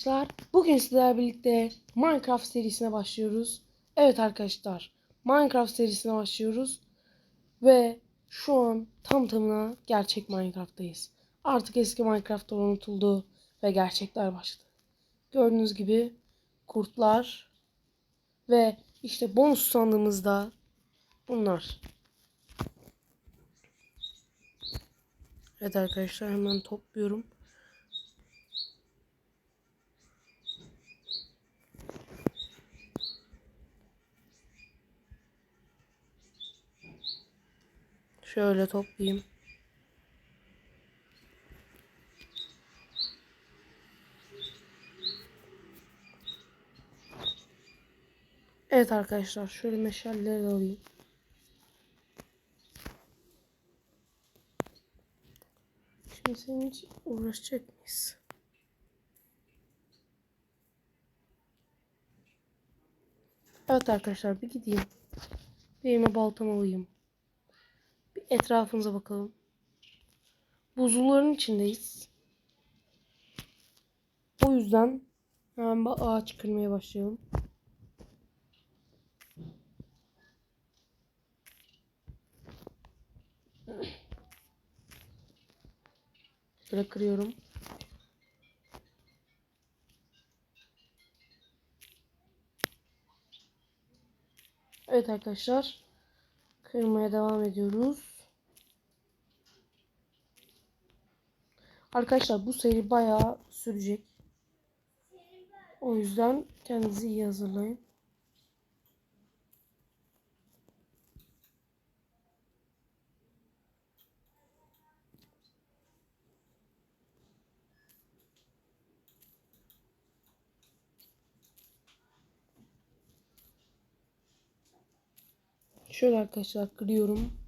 Arkadaşlar bugün sizlerle birlikte Minecraft serisine başlıyoruz. Evet arkadaşlar Minecraft serisine başlıyoruz. Ve şu an tam tamına gerçek Minecraft'tayız. Artık eski Minecraft'lar unutuldu ve gerçekler başladı. Gördüğünüz gibi kurtlar ve işte bonus sandığımızda bunlar. Evet arkadaşlar hemen topluyorum. Şöyle toplayayım. Evet arkadaşlar şöyle meşalleri alayım. Şimdi senin için uğraşacak mıyız? Evet arkadaşlar bir gideyim. Bir elime baltamı alayım. Etrafımıza bakalım. Buzulların içindeyiz. O yüzden hemen ağaç kırmaya başlayalım. Şöyle kırıyorum. Evet arkadaşlar. Kırmaya devam ediyoruz. Arkadaşlar bu seri bayağı sürecek. O yüzden kendinizi iyi hazırlayın. Şöyle arkadaşlar kırıyorum.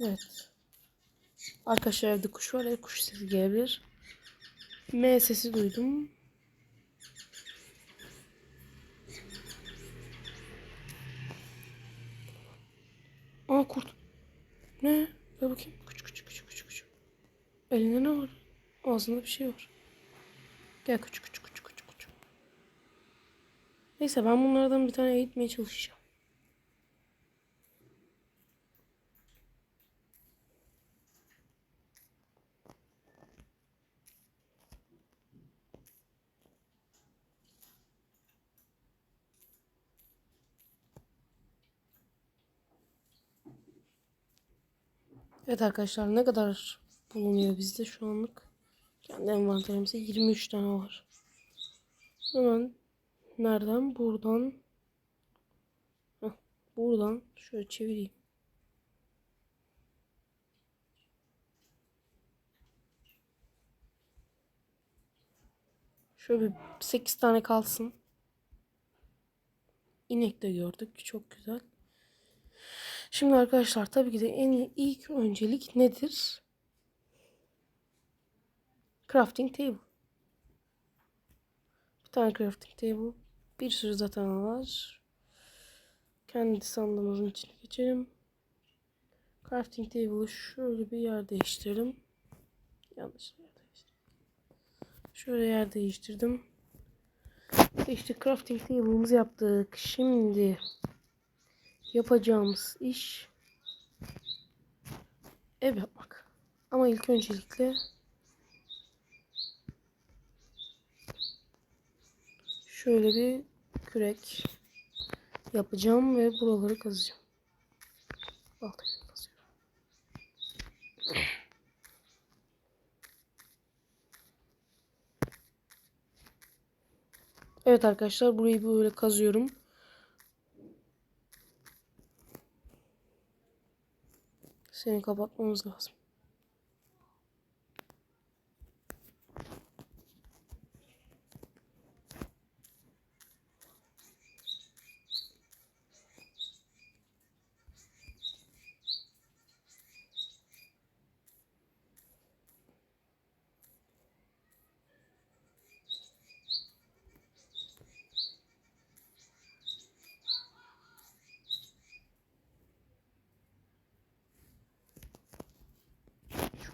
Evet. Arkadaşlar evde kuş var. Ev kuş sesi gelebilir. M sesi duydum. Aa kurt. Ne? Gel bakayım. Küçük küçük küçük küçük küçük. Elinde ne var? Ağzında bir şey var. Gel küçük küçük küçük küçük küçük. Neyse ben bunlardan bir tane eğitmeye çalışacağım. Evet arkadaşlar ne kadar bulunuyor bizde şu anlık? Kendi envanterimizde 23 tane var. Hemen nereden? Buradan. Heh, buradan şöyle çevireyim. Şöyle bir 8 tane kalsın. İnek de gördük. Çok güzel. Şimdi arkadaşlar tabii ki de en ilk öncelik nedir? Crafting table. Bir tane crafting table. Bir sürü zaten var. Kendi sandığımızın içine geçelim. Crafting table'ı şöyle bir yer değiştirelim. Yanlış yer değiştirdim. Şöyle yer değiştirdim. İşte crafting table'ımızı yaptık. Şimdi yapacağımız iş ev yapmak. Ama ilk öncelikle şöyle bir kürek yapacağım ve buraları kazacağım. Kazıyorum. Evet arkadaşlar burayı böyle kazıyorum. Seni kapatmamız lazım.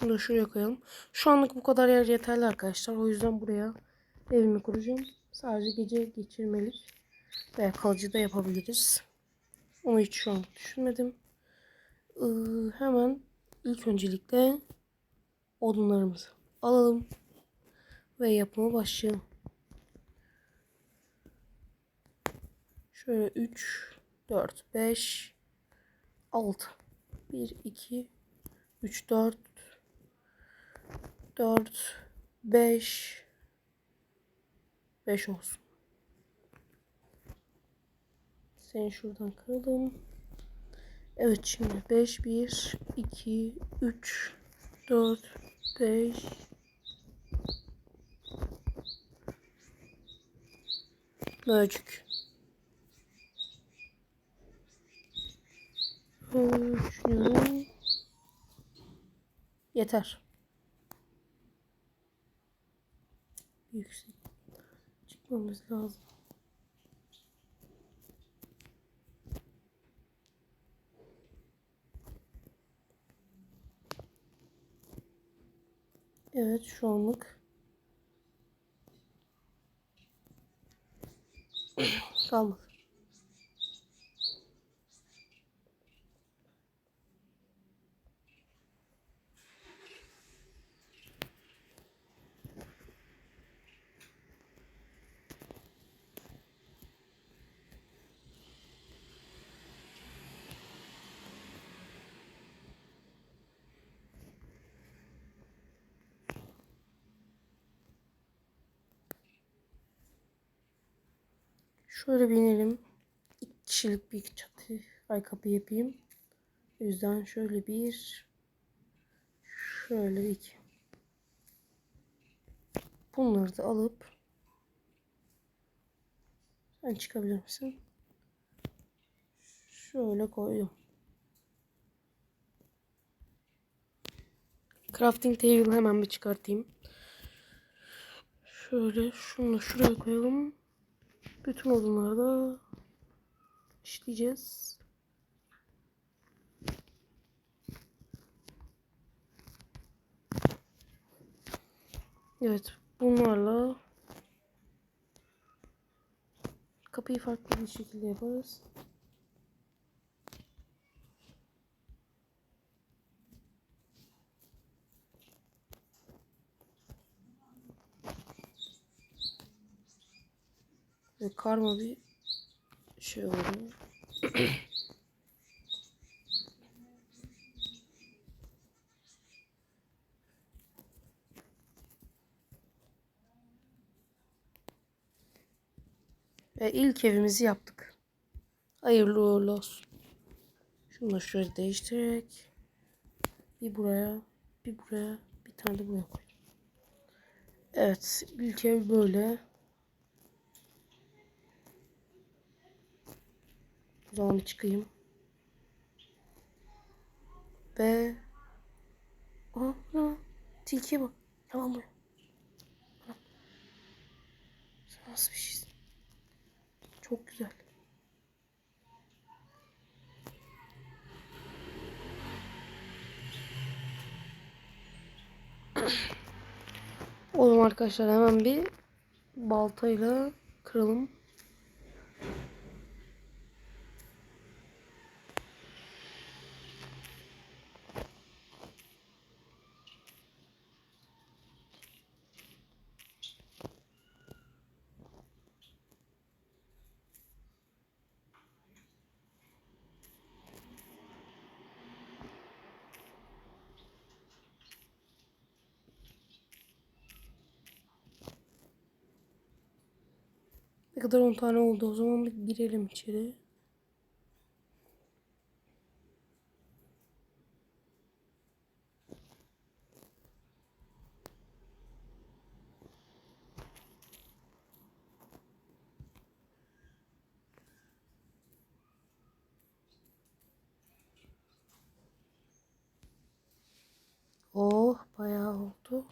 Şunu da şuraya koyalım. Şu anlık bu kadar yer yeterli arkadaşlar. O yüzden buraya evimi kuracağım. Sadece gece geçirmelik veya kalıcı da yapabiliriz. Onu hiç şu an düşünmedim. Ee, hemen ilk öncelikle odunlarımızı alalım ve yapıma başlayalım. Şöyle 3, 4, 5, 6. 1, 2, 3, 4, 4, 5, 5 olsun. Seni şuradan kıralım. Evet şimdi 5, 1, 2, 3, 4, 5, Böcük. Düşünüyorum. Yeter. Çıkmamız lazım. Evet şu anlık kalmadı. Şöyle binelim. İki kişilik bir çatı ay kapı yapayım. O yüzden şöyle bir şöyle iki. Bunları da alıp sen çıkabilir misin? Şöyle koydum. Crafting table hemen bir çıkartayım. Şöyle şunu şuraya koyalım. Bütün odunları da işleyeceğiz. Evet bunlarla kapıyı farklı bir şekilde yaparız. Ve karma bir şey oldu. Ve ilk evimizi yaptık. Hayırlı uğurlu olsun. Şunu da şöyle değiştirerek bir buraya, bir buraya, bir tane de buraya koy. Evet, ilk ev böyle. O zaman çıkayım. Ve Aha, tilkiye bak. Tamam. Ana. Sen nasıl bir şeysin? Çok güzel. O zaman arkadaşlar hemen bir baltayla kıralım. Kadar 10 tane oldu o zaman bir girelim içeri. Oh bayağı oldu.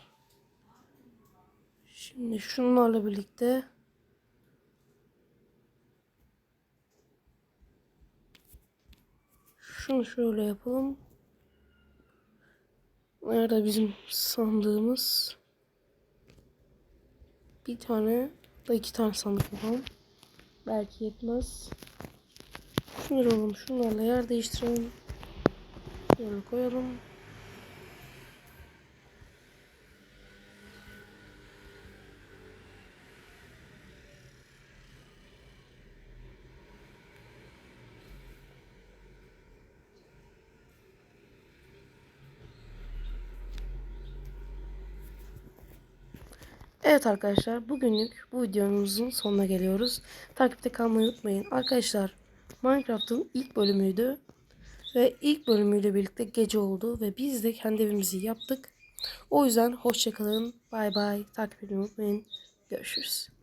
Şimdi şunlarla birlikte şunu şöyle yapalım. Nerede bizim sandığımız? Bir tane da iki tane sandık yapalım. Belki yetmez. Şunları alalım. Şunlarla yer değiştirelim. Böyle koyalım. Evet arkadaşlar bugünlük bu videomuzun sonuna geliyoruz. Takipte kalmayı unutmayın. Arkadaşlar Minecraft'ın ilk bölümüydü. Ve ilk bölümüyle birlikte gece oldu ve biz de kendi evimizi yaptık. O yüzden hoşçakalın. Bay bay. Takip unutmayın. Görüşürüz.